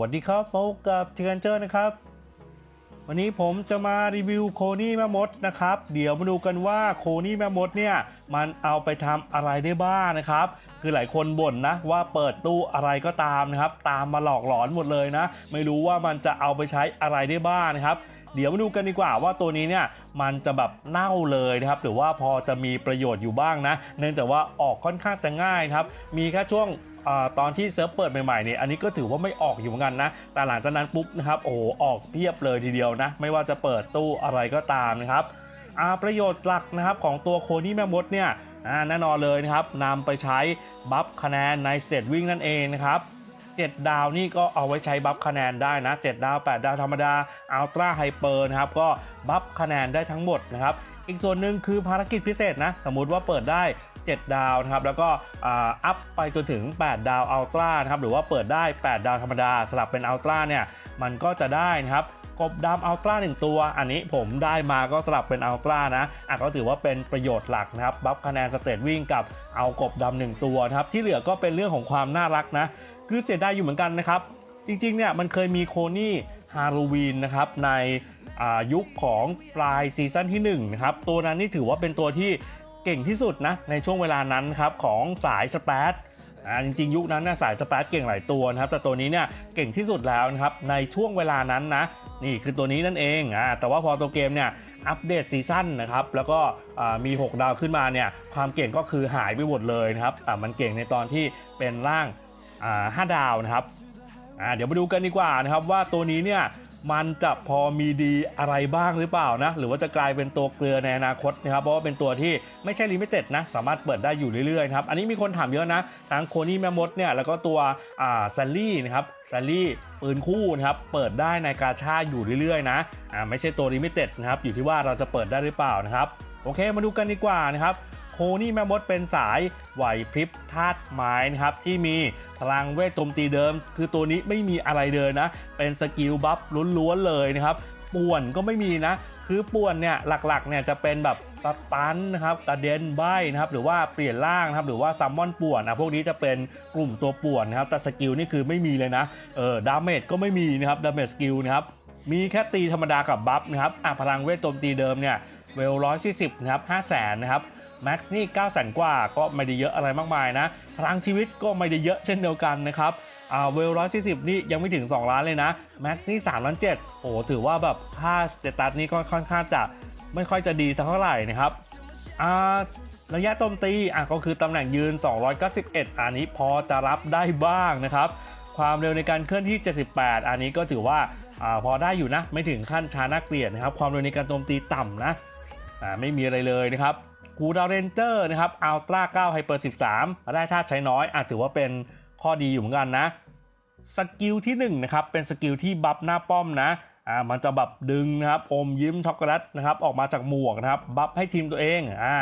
วัสดีครับพบกับเทนเจอร์นะครับ วันนี้ผมจะมารีวิวโคนี่แม่มดนะครับ เดี๋ยวมาดูกันว่าโคนี่แม่มดเนี่ยมันเอาไปทำอะไรได้บ้างนะครับ คือหลายคนบ่นนะว่าเปิดตู้อะไรก็ตามนะครับ ตามมาหลอกหลอนหมดเลยนะ ไม่รู้ว่ามันจะเอาไปใช้อะไรได้บ้างนะครับ เดี๋ยวมาดูกันดีกว่าว่าตัวนี้เนี่ยมันจะแบบเน่าเลยนะครับ หรือว่าพอจะมีประโยชน์อยู่บ้างนะ เนื่องจากว่าออกค่อนข้างจะง่ายครับ มีแค่ช่วง อาตอนที่เซิร์ฟเปิดใหม่ๆเนี่ยอันนี้ก็ถือว่าไม่ออกอยู่เหมือนกันนะ แต่หลังจากนั้นปุ๊บนะครับโอ้โหออกเพียบเลยทีเดียวนะ ไม่ว่าจะเปิดตู้อะไรก็ตามนะครับประโยชน์หลักนะครับของตัวโคนี่แม่มดเนี่ยแน่นอนเลยนะครับนำไปใช้บัฟคะแนนในสเตตวิ่งนั่นเองนะครับ7ดาวนี่ก็เอาไว้ใช้บัฟคะแนนได้นะ7ดาว 8 ดาวธรรมดาอัลตร้าไฮเปอร์นะครับก็บัฟคะแนนได้ทั้งหมดนะครับ อีกส่วนหนึ่งคือภารกิจพิเศษนะ สมมุติว่าเปิดได้ 7 ดาวนะครับแล้วก็อัพไปจนถึง 8 ดาวอัลตร้านะครับหรือว่าเปิดได้ 8 ดาวธรรมดา สลับเป็นอัลตร้าเนี่ยมันก็จะได้นะครับกบดำอัลตร้าหนึ่งตัว อันนี้ผมได้มาก็สลับเป็นอัลตร้านะอะก็ถือว่าเป็นประโยชน์หลักนะครับ บัฟคะแนนสเตตวิ่งกับเอากบดำหนึ่งตัวนะครับ ที่เหลือก็เป็นเรื่องของความน่ารักนะ คือเสียดายอยู่เหมือนกันนะครับ จริงๆเนี่ยมันเคยมีโคนี่ฮาโลวีนนะครับในยุคของปลายซีซั่นที่1นะครับตัวนั้นนี่ถือว่าเป็นตัวที่ เก่งที่สุดนะในช่วงเวลานั้นครับของสายสเปซอ่าจริงๆ ยุคนั้นนะสายสเปซเก่งหลายตัวนะครับแต่ตัวนี้เนี่ยเก่งที่สุดแล้วนะครับในช่วงเวลานั้นนะนี่คือตัวนี้นั่นเองอ่าแต่ว่าพอตัวเกมเนี่ยอัปเดตซีซั่นนะครับแล้วก็มี 6 ดาวขึ้นมาเนี่ยความเก่งก็คือหายไปหมดเลยนะครับอ่ามันเก่งในตอนที่เป็นร่างอ่าห้าดาวนะครับอ่าเดี๋ยวมาดูกันดีกว่านะครับว่าตัวนี้เนี่ย มันจะพอมีดีอะไรบ้างหรือเปล่านะ หรือว่าจะกลายเป็นตัวเกลือในอนาคตนะครับ เพราะว่าเป็นตัวที่ไม่ใช่ลิมิเต็ดนะ สามารถเปิดได้อยู่เรื่อยๆครับ อันนี้มีคนถามเยอะนะ ทั้งโคนี่แม่มดเนี่ย แล้วก็ตัวอ่าแซลลี่นะครับแซลลี่ปืนคู่นะครับเปิดได้ในกาชาอยู่เรื่อยๆนะอ่าไม่ใช่ตัวลิมิเต็ดนะครับอยู่ที่ว่าเราจะเปิดได้หรือเปล่านะครับโอเคมาดูกันดีกว่านะครับ โคนี่แม่มดเป็นสายไหวพริบธาตุไม้นะครับที่มีพลังเวทโจมตีเดิม คือตัวนี้ไม่มีอะไรเลยนะ เป็นสกิลบัฟล้วนๆเลยนะครับป่วนก็ไม่มีนะ คือป่วนเนี่ยหลักๆเนี่ยจะเป็นแบบสตันนะครับกระเด็นใบนะครับหรือว่าเปลี่ยนร่างนะครับหรือว่าซัมมอนป่วนอะพวกนี้จะเป็นกลุ่มตัวป่วนนะครับแต่สกิลนี่คือไม่มีเลยนะเออดาเมจก็ไม่มีนะครับดาเมจสกิลนะครับมีแค่ตีธรรมดากับบัฟนะครับอะพลังเวทโจมตีเดิมเนี่ยเวลร้อยสี่สิบนะครับห้าแสนนะครับ แม็กซ์นี่9 0 0 0 0กว่าก็ไม่ได้เยอะอะไรมากมายนะ พลังชีวิตก็ไม่ได้เยอะเช่นเดียวกันนะครับอ่าเวลร้อยสี่สิบนี่ยังไม่ถึง 2 ล้านเลยนะ แม็กซ์นี่3ล้าน7โอ้ถือว่าแบบค่าสเตตัสนี่ก็ค่อนข้างจะไม่ค่อยจะดีสักเท่าไหร่นะครับอ่าระยะโจมตีอะก็คือตำแหน่งยืน 291 อันนี้พอจะรับได้บ้างนะครับ ความเร็วในการเคลื่อนที่ 78 อันนี้ก็ถือว่าอาพอได้อยู่นะ ไม่ถึงขั้นชาน่าเกลียดนะครับ ความเร็วในการโจมตีต่ำนะอ่าไม่มีอะไรเลยนะครับ กูดาวเรนเจอร์นะครับอัลตร้า9ไฮเปอร์13 ได้ธาตุใช้น้อยอาจถือว่าเป็นข้อดีอยู่เหมือนกันนะ สกิลที่1นะครับเป็นสกิลที่บัฟหน้าป้อมนะอ่ามันจะแบบดึงนะครับอมยิ้มช็อกโกแลตนะครับออกมาจากหมวกนะครับบัฟให้ทีมตัวเองอ่า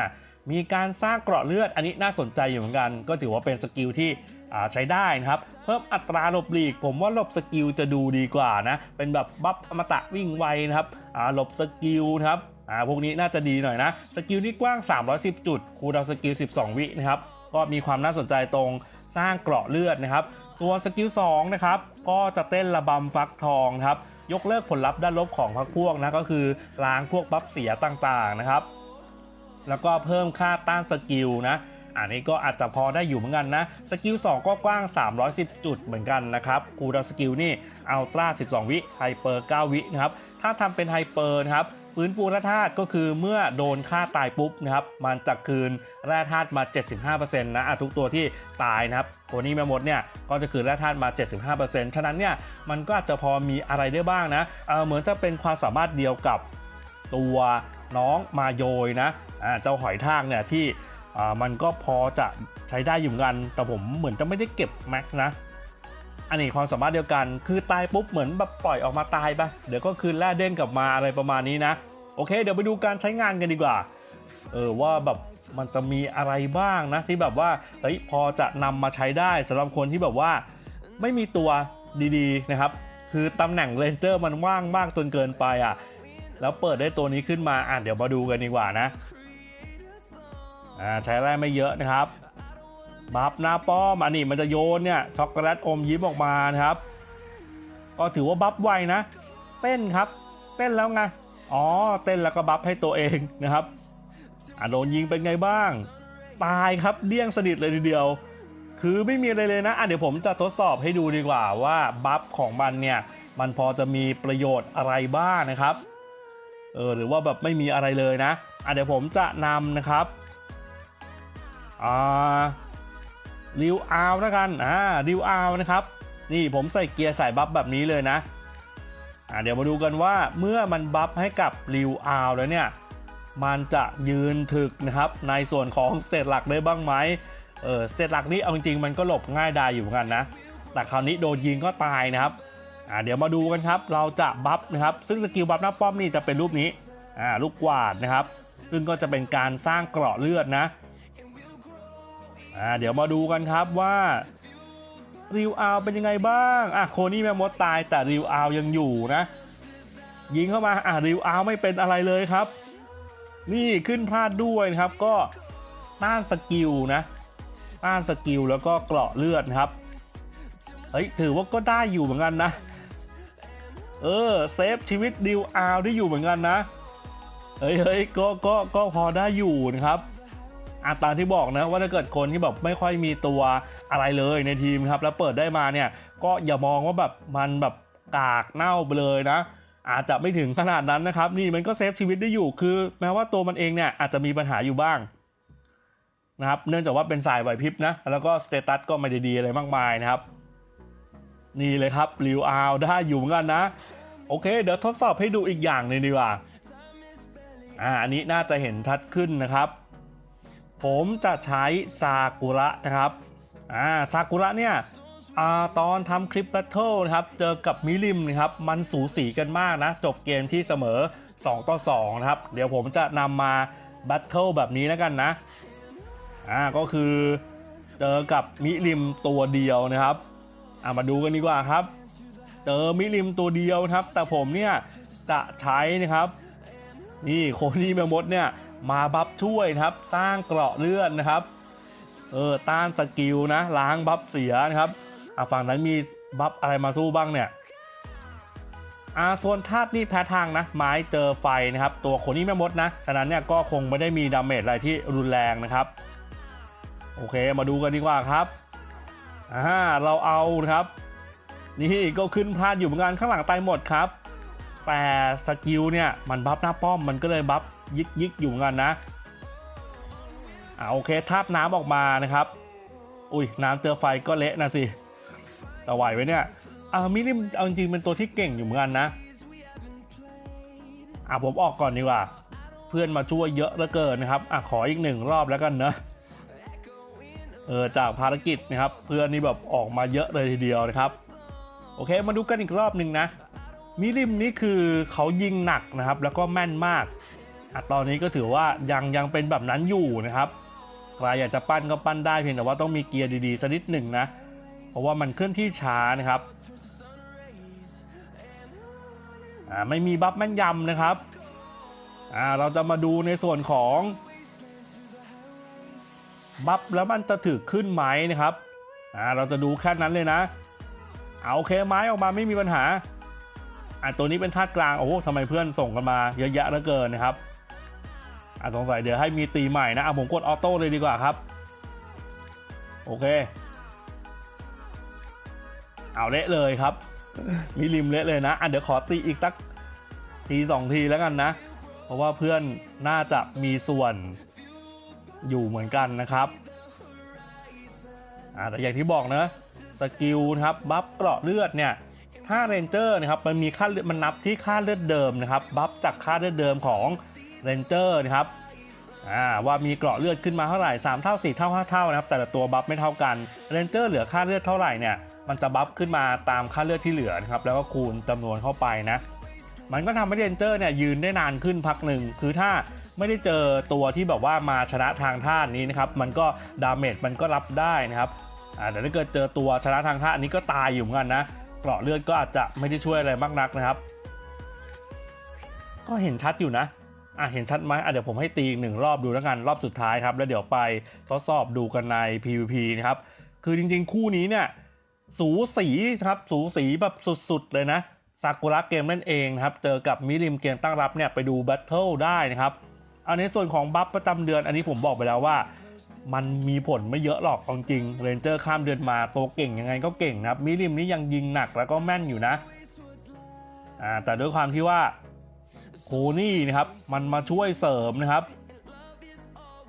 มีการสร้างเกราะเลือดอันนี้น่าสนใจอยู่เหมือนกัน ก็ถือว่าเป็นสกิลที่อ่าใช้ได้นะครับ เพิ่มอัตราหลบหลีก ผมว่าหลบสกิลจะดูดีกว่านะ เป็นแบบบัฟอมตะวิ่งไวนะครับอ่าหลบสกิลนะครับ อ่าพวกนี้น่าจะดีหน่อยนะ สกิลนี่กว้าง 310 จุด คูดาวสกิล 12 วินะครับ ก็มีความน่าสนใจตรงสร้างเกราะเลือดนะครับ ส่วนสกิล2นะครับ ก็จะเต้นระบำฟักทองครับ ยกเลิกผลลัพธ์ด้านลบของพรรคพวกนะ ก็คือล้างพวกบัฟเสียต่างๆนะครับ แล้วก็เพิ่มค่าต้านสกิลนะ อันนี้ก็อาจจะพอได้อยู่เหมือนกันนะ สกิล2ก็กว้าง 310 จุดเหมือนกันนะครับคูดาวสกิลนี่อัลตร้า 12 วิ ไฮเปอร์ 9 วินะครับ ถ้าทำเป็นไฮเปอร์นะครับ ฟื้นฟูแร่ธาตุก็คือเมื่อโดนฆ่าตายปุ๊บนะครับมันจะคืนแร่ธาตุมา 75%นะะทุกตัวที่ตายนะครับตัวนี้แม่มดเนี่ยก็จะคืนแร่ธาตุมา 75%ฉะนั้นเนี่ยมันก็อาจจะพอมีอะไรได้บ้างนะเเหมือนจะเป็นความสามารถเดียวกับตัวน้องมาโยยนะเจ้าหอยทากเนี่ยที่มันก็พอจะใช้ได้อยู่นกัน แต่ผมเหมือนจะไม่ได้เก็บแม็กนะ อันนี้ความสามารถเดียวกัน คือตายปุ๊บเหมือนแบบปล่อยออกมาตายปะเดี๋ยวก็คืนแร่เด้งกลับมาอะไรประมาณนี้นะ โอเค เดี๋ยวไปดูการใช้งานกันดีกว่า เออว่าแบบมันจะมีอะไรบ้างนะที่แบบว่าเฮ้ยพอจะนำมาใช้ได้สำหรับคนที่แบบว่าไม่มีตัวดีๆนะครับ คือตำแหน่งเรนเจอร์มันว่างมากจนเกินไปอะแล้วเปิดได้ตัวนี้ขึ้นมาอะเดี๋ยวมาดูกันดีกว่านะอ่าใช้แร่ไม่เยอะนะครับ บัฟหน้าป้อมอันนี้มันจะโยนเนี่ยช็อกโกแลตอมยิ้มออกมานะครับ ก็ถือว่าบัฟไวนะ เต้นครับ เต้นแล้วไงอ๋อเต้นแล้วก็บัฟให้ตัวเองนะครับอะโดนยิงเป็นไงบ้าง ตายครับเดี้ยงสนิทเลยทีเดียว คือไม่มีอะไรเลยนะอะเดี๋ยวผมจะทดสอบให้ดูดีกว่าว่าบัฟของมันเนี่ยมันพอจะมีประโยชน์อะไรบ้างนะครับเออหรือว่าแบบไม่มีอะไรเลยนะอะเดี๋ยวผมจะนำนะครับอ่า ริวอาวแล้วกันอ่าริวอาวนะครับ นี่ผมใส่เกียร์ใส่บัฟแบบนี้เลยนะอ่าเดี๋ยวมาดูกันว่าเมื่อมันบัฟให้กับริวอาวแล้วเนี่ย มันจะยืนถึกนะครับในส่วนของสเตตหลักได้บ้างไหมเออสเตตหลักนี้เอาจริงๆมันก็หลบง่ายดายอยู่เหมือนกันนะแต่คราวนี้โดนยิงก็ตายนะครับอ่าเดี๋ยวมาดูกันครับเราจะบัฟนะครับซึ่งสกิลบัฟหน้าป้อมนี่จะเป็นรูปนี้อ่าลูกกวาดนะครับ ซึ่งก็จะเป็นการสร้างเกราะเลือดนะ อ่าเดี๋ยวมาดูกันครับว่าริวอาวเป็นยังไงบ้างอะโคนี่แม่มดตายแต่ริวอายังอยู่นะ ยิงเข้ามาอะริวอาวไม่เป็นอะไรเลยครับ นี่ขึ้นพลาดด้วยครับก็ต้านสกิลนะต้านสกิลแล้วก็เกราะเลือดครับเฮ้ยถือว่าก็ได้อยู่เหมือนกันนะ เออเซฟชีวิตดิวอาวได้อยู่เหมือนกันนะเฮ้ยเฮ้ยก็ก็ก็พอได้อยู่นะครับ อาตามที่บอกนะว่าถ้าเกิดคนที่แบบไม่ค่อยมีตัวอะไรเลยในทีมครับแล้วเปิดได้มาเนี่ยก็อย่ามองว่าแบบมันแบบกากเน่าไปเลยนะ อาจจะไม่ถึงขนาดนั้นนะครับ นี่มันก็เซฟชีวิตได้อยู่คือ แม้ว่าตัวมันเองเนี่ยอาจจะมีปัญหาอยู่บ้างนะครับเนื่องจากว่าเป็นสายไหวพริบนะ แล้วก็สเตตัสก็ไม่ได้ดีอะไรมากมายนะครับ นี่เลยครับริวอาวได้อยู่เหมือนกันนะ โอเค เดี๋ยวทดสอบให้ดูอีกอย่างหนึงดีกว่าอ่าอันนี้น่าจะเห็นชัดขึ้นนะครับ ผมจะใช้ซากุระนะครับอ่าซากุระเนี่ยอตอนทำคลิปแบทเทิลนะครับ เจอกับมิริมนะครับ มันสูสีกันมากนะ จบเกมที่เสมอ 2 ต่อ 2 นะครับ เดี๋ยวผมจะนำมาแบทเทิลแบบนี้แล้วกันนะ อ่า ก็คือเจอกับมิริมตัวเดียวนะครับ อ่ามาดูกันดีกว่าครับ เจอมิริมตัวเดียวครับ แต่ผมเนี่ยจะใช้นะครับ นี่โคนี่แมมมดเนี่ย มาบัฟช่วยนะครับ สร้างเกราะเลือดนะครับ เออต้านสกิลนะล้างบัฟเสียนะครับอะฝั่งนั้นมีบัฟอะไรมาสู้บ้างเนี่ยอาส่วนธาตุนี่แพ้ทางนะ ไม้เจอไฟนะครับ ตัวคนี่แม่มดนะฉะนั้นเนี่ยก็คงไม่ได้มีดาเมจอะไรที่รุนแรงนะครับ โอเคมาดูกันดีกว่าครับอ่าเราเอานะครับ นี่ก็ขึ้นพลาดอยู่เหมือนกันข้างหลังตายหมดครับ แต่สกิลเนี่ยมันบัฟหน้าป้อมมันก็เลยบัฟ ยิกยิกอยู่เหมือนกันนะอ่าโอเคทาบน้ำออกมานะครับ อุ้ยน้ำเจอไฟก็เละนะสิแต่ไหวไว้เนี่ยอ่ามิริมเอาจริงเป็นตัวที่เก่งอยู่เหมือนกันนะอะผมออกก่อนดีกว่า เพื่อนมาช่วยเยอะเหลือเกินนะครับอะขออีกหนึ่งรอบแล้วกันเนอะเออจากภารกิจนะครับ เพื่อนนี่แบบออกมาเยอะเลยทีเดียวนะครับ โอเคมาดูกันอีกรอบหนึ่งนะมิริมนี่คือเขายิงหนักนะครับ แล้วก็แม่นมาก ตอนนี้ก็ถือว่ายังยังเป็นแบบนั้นอยู่นะครับใครอยากจะปั้นก็ปั้นได้เพียงแต่ว่าต้องมีเกียร์ดีๆสักนิดหนึ่งนะ เพราะว่ามันเคลื่อนที่ช้านะครับอ่าไม่มีบัฟแม่นยำนะครับอ่าเราจะมาดูในส่วนของบัฟแล้วมันจะถือขึ้นไหมนะครับอ่าเราจะดูแค่นั้นเลยนะ เอาโอเคไม้ออกมาไม่มีปัญหาอะตัวนี้เป็นธาตุกลางโอ้โหทำไมเพื่อนส่งกันมาเยอะแยะเหลือเกินนะครับ อะสงสัยเดี๋ยวให้มีตีใหม่นะอะผมกดออโต้เลยดีกว่าครับ โอเค เอาเละเลยครับมีริมเละเลยนะ อะเดี๋ยวขอตีอีกสักทีสองทีแล้วกันนะ เพราะว่าเพื่อนน่าจะมีส่วนอยู่เหมือนกันนะครับอ่าแต่อย่างที่บอกนะสกิลนะครับบัฟเกราะเลือดเนี่ยถ้าเรนเจอร์นะครับมันมีค่ามันนับที่ค่าเลือดเดิมนะครับบัฟจากค่าเลือดเดิมของ เรนเจอร์นะครับว่ามีเกราะเลือดขึ้นมาเท่าไหร่ 3 เท่า 4 เท่า 5 เท่านะครับแต่ละตัวบัฟไม่เท่ากันเรนเจอร์เหลือค่าเลือดเท่าไหร่เนี่ยมันจะบัฟขึ้นมาตามค่าเลือดที่เหลือนะครับแล้วก็คูณจำนวนเข้าไปนะมันก็ทำให้เรนเจอร์เนี่ยยืนได้นานขึ้นพักหนึ่งคือถ้าไม่ได้เจอตัวที่แบบว่ามาชนะทางท่านี้นะครับมันก็ดาเมจมันก็รับได้นะครับแต่ถ้าเกิดเจอตัวชนะทางท่าอันนี้ก็ตายอยู่เหมือนกันนะเกราะเลือดก็อาจจะไม่ได้ช่วยอะไรมากนักนะครับ ก็เห็นชัดอยู่นะ อะเห็นชัดไหมอะเดี๋ยวผมให้ตีอีกหนึ่งรอบดูแล้วกันรอบสุดท้ายครับ แล้วเดี๋ยวไปทดสอบดูกันใน PVP นะครับ คือจริงๆ คู่นี้เนี่ยสูสีครับสูสีแบบสุดๆ เลยนะซากุระเกมนั่นเองนะครับ เจอกับมิริมเกมตั้งรับเนี่ยไปดูแบทเทิลได้นะครับอันในส่วนของบัฟประจำเดือนอันนี้ผมบอกไปแล้วว่า มันมีผลไม่เยอะหรอกจริงเรนเจอร์ข้ามเดือนมาตัวเก่งยังไงก็เก่งนะครับมิริมนี่ยังยิงหนักแล้วก็แม่นอยู่นะอ่าแต่ด้วยความที่ว่า คนี่นะครับ มันมาช่วยเสริมนะครับ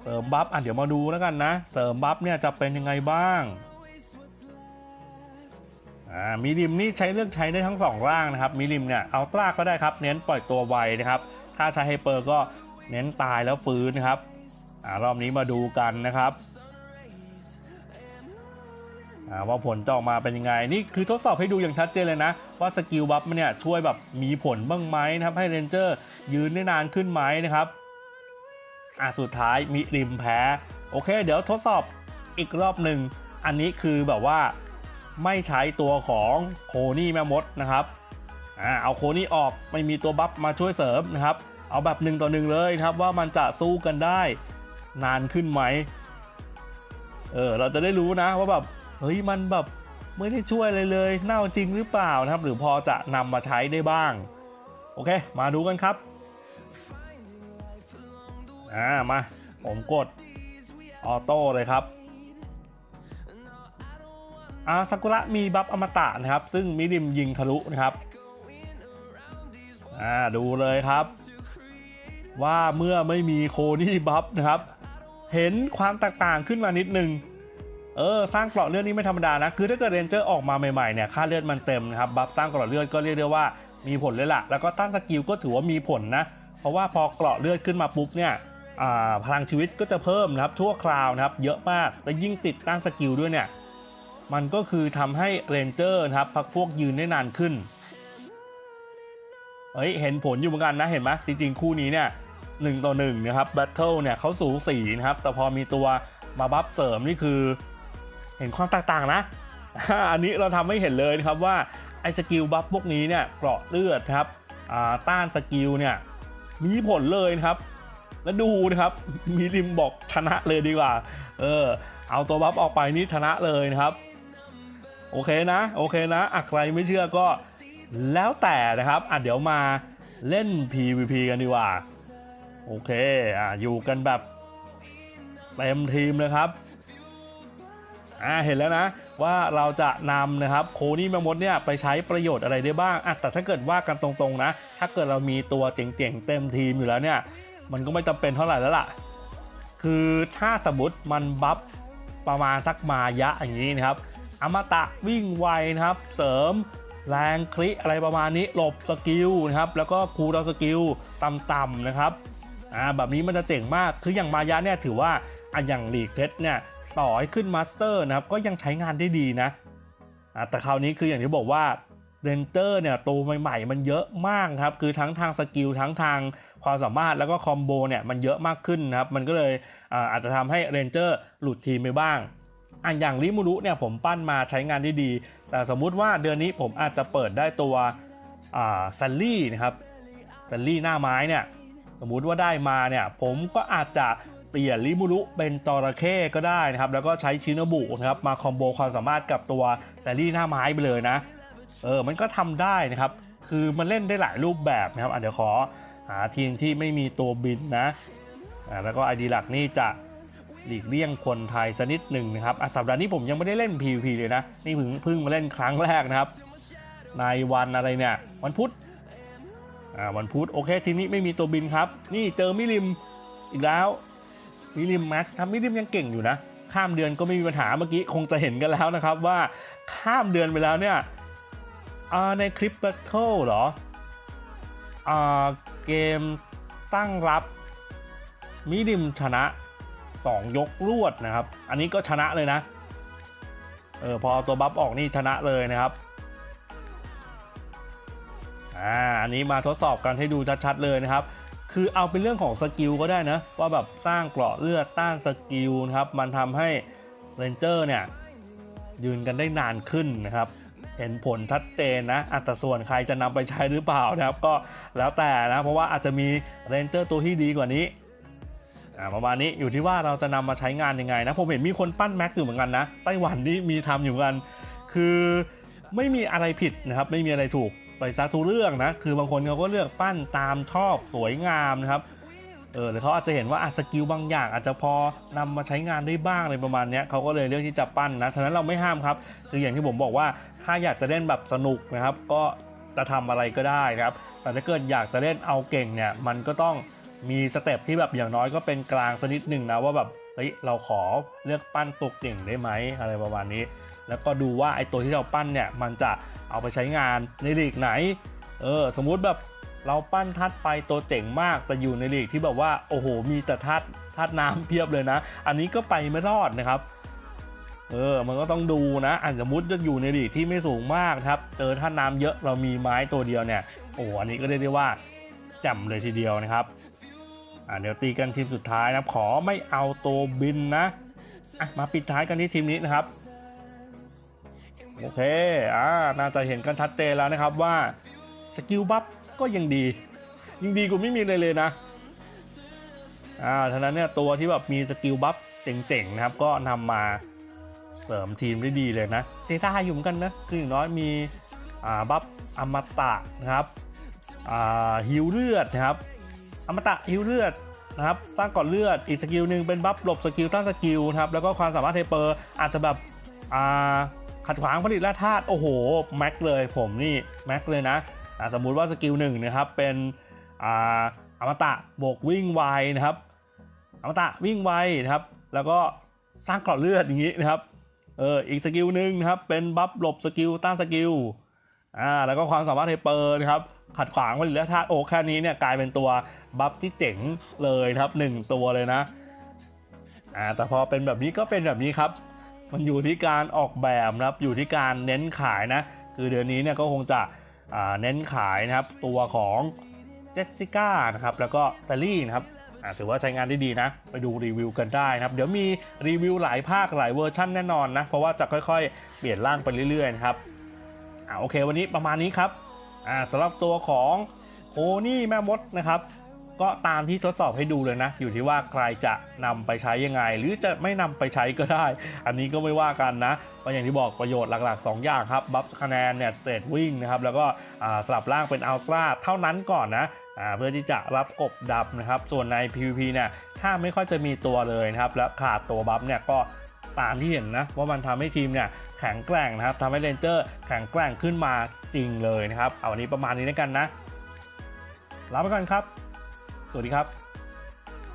เสริมบัฟอะเดี๋ยวมาดูแล้วกันนะ เสริมบัฟเนี่ยจะเป็นยังไงบ้างอ่ามิริมนี่ใช้เลือกใช้ได้ทั้งสองร่างนะครับมิริมเนี่ยเอาตราก็ได้ครับ เน้นปล่อยตัวไวนะครับ ถ้าใช้ไฮเปอร์ก็เน้นตายแล้วฟื้นนะครับอ่ารอบนี้มาดูกันนะครับ ว่าผลจะออกมาเป็นยังไง นี่คือทดสอบให้ดูอย่างชัดเจนเลยนะ ว่าสกิลบัฟมันเนี่ยช่วยแบบมีผลบ้างไหมนะครับ ให้เรนเจอร์ยืนได้นานขึ้นไหมนะครับอะสุดท้ายมีริมแพ้ โอเค เดี๋ยวทดสอบอีกรอบหนึ่ง อันนี้คือแบบว่าไม่ใช้ตัวของโคนี่แม่มดนะครับอ่าเอาโคนี่ออกไม่มีตัวบัฟมาช่วยเสริมนะครับ เอาแบบหนึ่งต่อหนึ่งเลยครับว่ามันจะสู้กันได้นานขึ้นไหมเออเราจะได้รู้นะว่าแบบ เฮ้ยมันแบบไม่ได้ช่วยเลยเลยเน่าจริงหรือเปล่านะครับ หรือพอจะนำมาใช้ได้บ้าง โอเค มาดูกันครับอ่ามาผมกดออโต้เลยครับอ่าซากุระมีบัฟอมตะนะครับ ซึ่งมิริมยิงทะลุนะครับอ่าดูเลยครับ ว่าเมื่อไม่มีโคนี่บัฟนะครับ เห็นความแตกต่างขึ้นมานิดนึง เออสร้างเกราะเลือดนี่ไม่ธรรมดานะคือถ้าเกิดเรนเจอร์ออกมาใหม่ๆเนี่ยค่าเลือดมันเต็มนะครับบัฟสร้างเกราะเลือดก็เรียกได้ว่ามีผลเลยล่ะแล้วก็ต้านสกิลก็ถือว่ามีผลนะ เพราะว่าพอเกราะเลือดขึ้นมาปุ๊บเนี่ยพลังชีวิตก็จะเพิ่มนะครับชั่วคราวนะครับเยอะมากและยิ่งติดต้านสกิลด้วยเนี่ยมันก็คือทำให้เรนเจอร์นะครับพักพวกยืนได้นานขึ้นเฮ้ยเห็นผลอยู่เหมือนกันนะเห็นไหมจริงๆ คู่นี้เนี่ยหนึ่งต่อหนึ่งนะครับแบทเทิลเนี่ยเขาสูสีนะครับแต่พอมีตัวมาบัฟเสริมนี่คือ เห็นความต่างๆนะ อันนี้เราทำให้เห็นเลยนะครับว่าไอ้สกิลบัฟพวกนี้เนี่ยเกราะเลือดครับต้านสกิลเนี่ยมีผลเลยนะครับ แล้วดูนะครับมีริมบอกชนะเลยดีกว่า เออเอาตัวบัฟออกไปนี่ชนะเลยนะครับ โอเคนะโอเคนะอะใครไม่เชื่อก็แล้วแต่นะครับอะเดี๋ยวมาเล่น PVP กันดีกว่า โอเคอะอยู่กันแบบเต็มทีมเลยครับ อ่าเห็นแล้วนะว่าเราจะนำนะครับโคนี่แมมมดเนี่ยไปใช้ประโยชน์อะไรได้บ้างอะแต่ถ้าเกิดว่ากันตรงๆนะ ถ้าเกิดเรามีตัวเจ๋งๆเต็มทีมอยู่แล้วเนี่ย มันก็ไม่จำเป็นเท่าไหร่แล้วล่ะ คือถ้าสมมติมันบัฟประมาณสักมายะอย่างนี้นะครับ อมตะวิ่งไวนะครับ เสริมแรงคลิอะไรประมาณนี้หลบสกิลนะครับ แล้วก็คูลดาวสกิลต่ำๆนะครับอ่าแบบนี้มันจะเจ๋งมากคืออย่างมายะเนี่ยถือว่าอะอย่างลีกเพชรเนี่ย ต่อให้ขึ้นมาสเตอร์นะครับก็ยังใช้งานได้ดีนะแต่คราวนี้คืออย่างที่บอกว่าเรนเจอร์เนี่ยตัวใหม่ๆ มันเยอะมากครับ คือทั้งทางสกิลทั้งทางความสามารถแล้วก็คอมโบเนี่ยมันเยอะมากขึ้นนะครับ มันก็เลยอาจจะทำให้เรนเจอร์หลุดทีมไปบ้าง อันอย่างริมูรุเนี่ยผมปั้นมาใช้งานได้ดี แต่สมมุติว่าเดือนนี้ผมอาจจะเปิดได้ตัวซันลี่นะครับซันลี่หน้าไม้เนี่ยสมมุติว่าได้มาเนี่ยผมก็อาจจะ เปลี่ยนริมูรุเป็นจระเข้ก็ได้นะครับ แล้วก็ใช้ชินบุนะครับมาคอมโบความสามารถกับตัวแซันลี่หน้าไม้ไปเลยนะ เออ มันก็ทำได้นะครับ คือมันเล่นได้หลายรูปแบบนะครับอะเดี๋ยวขอหาทีมที่ไม่มีตัวบินนะอ่าแล้วก็ไอดีหลักนี่จะหลีกเลี่ยงคนไทยสักนิดหนึ่งนะครับอะสัปดาห์นี้ผมยังไม่ได้เล่น PVP เลยนะ นี่เพิ่งเพิ่งมาเล่นครั้งแรกนะครับ ในวันอะไรเนี่ย วันพุธอ่าวันพุธโอเคทีนี้ไม่มีตัวบินครับ นี่เจอมิริมอีกแล้ว มิริมแม็กซ์ครับมิริมยังเก่งอยู่นะ ข้ามเดือนก็ไม่มีปัญหาเมื่อกี้คงจะเห็นกันแล้วนะครับว่าข้ามเดือนไปแล้วเนี่ยในคลิป Battle เหรออเกมตั้งรับมิริมชนะ 2 ยกรวดนะครับ อันนี้ก็ชนะเลยนะเออพอตัวบัฟออกนี่ชนะเลยนะครับอ่าอันนี้มาทดสอบกันให้ดูชัดๆเลยนะครับ คือเอาเป็นเรื่องของสกิลก็ได้นะ ว่าแบบสร้างเกราะเลือดต้านสกิลนะครับ มันทำให้เรนเจอร์เนี่ย ยืนกันได้นานขึ้นนะครับ เห็นผลชัดเจนนะอัตส่วนใครจะนำไปใช้หรือเปล่านะครับ ก็แล้วแต่นะ เพราะว่าอาจจะมีเรนเจอร์ตัวที่ดีกว่านี้ประมาณนี้อยู่ที่ว่าเราจะนำมาใช้งานยังไงนะ ผมเห็นมีคนปั้นแม็กซ์อยู่เหมือนกันนะไต้หวันนี่มีทำอยู่เหมือนกัน คือไม่มีอะไรผิดนะครับ ไม่มีอะไรถูก ไปซะทุเรื่องนะ คือบางคนเขาก็เลือกปั้นตามชอบสวยงามนะครับ เออหรือเขาอาจจะเห็นว่าสกิลบางอย่าง อาจจะพอนำมาใช้งานได้บ้างอะไรประมาณนี้เขาก็เลยเลือกที่จะปั้นนะ ฉะนั้นเราไม่ห้ามครับ คืออย่างที่ผมบอกว่า ถ้าอยากจะเล่นแบบสนุกนะครับ ก็จะทำอะไรก็ได้นะครับ แต่ถ้าเกิดอยากจะเล่นเอาเก่งเนี่ย มันก็ต้องมีสเต็ปที่แบบอย่างน้อยก็เป็นกลางสักนิดหนึ่งนะว่าแบบเฮ้ยเราขอเลือกปั้นตัวเก่งได้ไหมอะไรประมาณนี้ แล้วก็ดูว่าไอ้ตัวที่เราปั้นเนี่ยมันจะ เอาไปใช้งานในลีกไหน เออสมมุติแบบเราปั้นทัดไฟตัวเจ๋งมากแต่อยู่ในลีกที่แบบว่าโอ้โห มีแต่ทัดทัดน้ำเพียบเลยนะ อันนี้ก็ไปไม่รอดนะครับ เออ มันก็ต้องดูนะอันสมมติจะอยู่ในลีกที่ไม่สูงมากครับเจอท่าน้ำเยอะเรามีไม้ตัวเดียวเนี่ยโอ้อันนี้ก็เรียกได้ว่าจ่มเลยทีเดียวนะครับอ่าเดี๋ยวตีกันทีมสุดท้ายนะขอไม่เอาตัวบินนะอะมาปิดท้ายกันที่ทีมนี้นะครับ โอเค อ่า น่าจะเห็นกันชัดเจนแล้วนะครับว่าสกิลบัฟก็ยังดี ยังดีกว่าไม่มีเลยเลยนะ อ่าฉะนั้นเนี่ยตัวที่แบบมีสกิลบัฟเจ๋งๆนะครับ ก็นำมาเสริมทีมได้ดีเลยนะเซต้าอยู่เหมือนกันนะ คืออย่างน้อยมี อ่า บัฟอมตะนะครับ อ่าฮิวเลือดนะครับ อมตะฮิวเลือดนะครับสร้างก่อนเลือดอีกสกิลหนึ่งเป็นบัฟหลบสกิลตั้งสกิลนะครับแล้วก็ความสามารถเทเปอร์อาจจะแบบอ่า ขัดขวางผลิตและธาตุโอ้โหแม็กเลยผมนี่แม็กเลยนะสมมุติว่าสกิลหนึ่งนะครับเป็นอ่าอมตะบวกวิ่งไวนะครับอมตะวิ่งไวนะครับ แล้วก็สร้างกราะเลือดอย่างนี้นะครับเอออีกสกิลหนึ่งนะครับเป็นบัฟหลบสกิลต้านสกิลอ่าแล้วก็ความสามารถเทเปอร์นะครับขัดขวางผลิตและธาตุโอ้แค่นี้เนี่ยกลายเป็นตัวบัฟที่เจ๋งเลยนะครับหนึ่งตัวเลยนะอ่าแต่พอเป็นแบบนี้ก็เป็นแบบนี้ครับ มันอยู่ที่การออกแบบนะครับอยู่ที่การเน้นขายนะ คือเดือนนี้เนี่ยก็คงจะเน้นขายนะครับตัวของเจสสิก้านะครับแล้วก็ซลลี่นะครับถือว่าใช้งานได้ดีนะ ไปดูรีวิวกันได้นะครับ เดี๋ยวมีรีวิวหลายภาคหลายเวอร์ชั่นแน่นอนนะ เพราะว่าจะค่อยๆ เปลี่ยนร่างไปเรื่อยๆนะครับอ่าโอเควันนี้ประมาณนี้ครับอ่าสำหรับตัวของโคนี่แม่มดนะครับ ก็ตามที่ทดสอบให้ดูเลยนะ อยู่ที่ว่าใครจะนำไปใช้ยังไง หรือจะไม่นำไปใช้ก็ได้ อันนี้ก็ไม่ว่ากันนะเพราะอย่างที่บอกประโยชน์หลักๆ 2 อย่างครับ บัฟคะแนนเนี่ยเศษวิ่งนะครับแล้วก็สลับร่างเป็นอัลตร้าเท่านั้นก่อนนะเพื่อที่จะรับกบดับนะครับ ส่วนใน PVP เนี่ยถ้าไม่ค่อยจะมีตัวเลยนะครับแล้วขาดตัวบัฟเนี่ยก็ตามที่เห็นนะว่ามันทำให้ทีมเนี่ยแข็งแกร่งนะครับทำให้เรนเจอร์แข็งแกร่งขึ้นมาจริงเลยนะครับ เอาวันนี้ประมาณนี้แล้วกันนะลาไปก่อนครับ สวัสดีครับ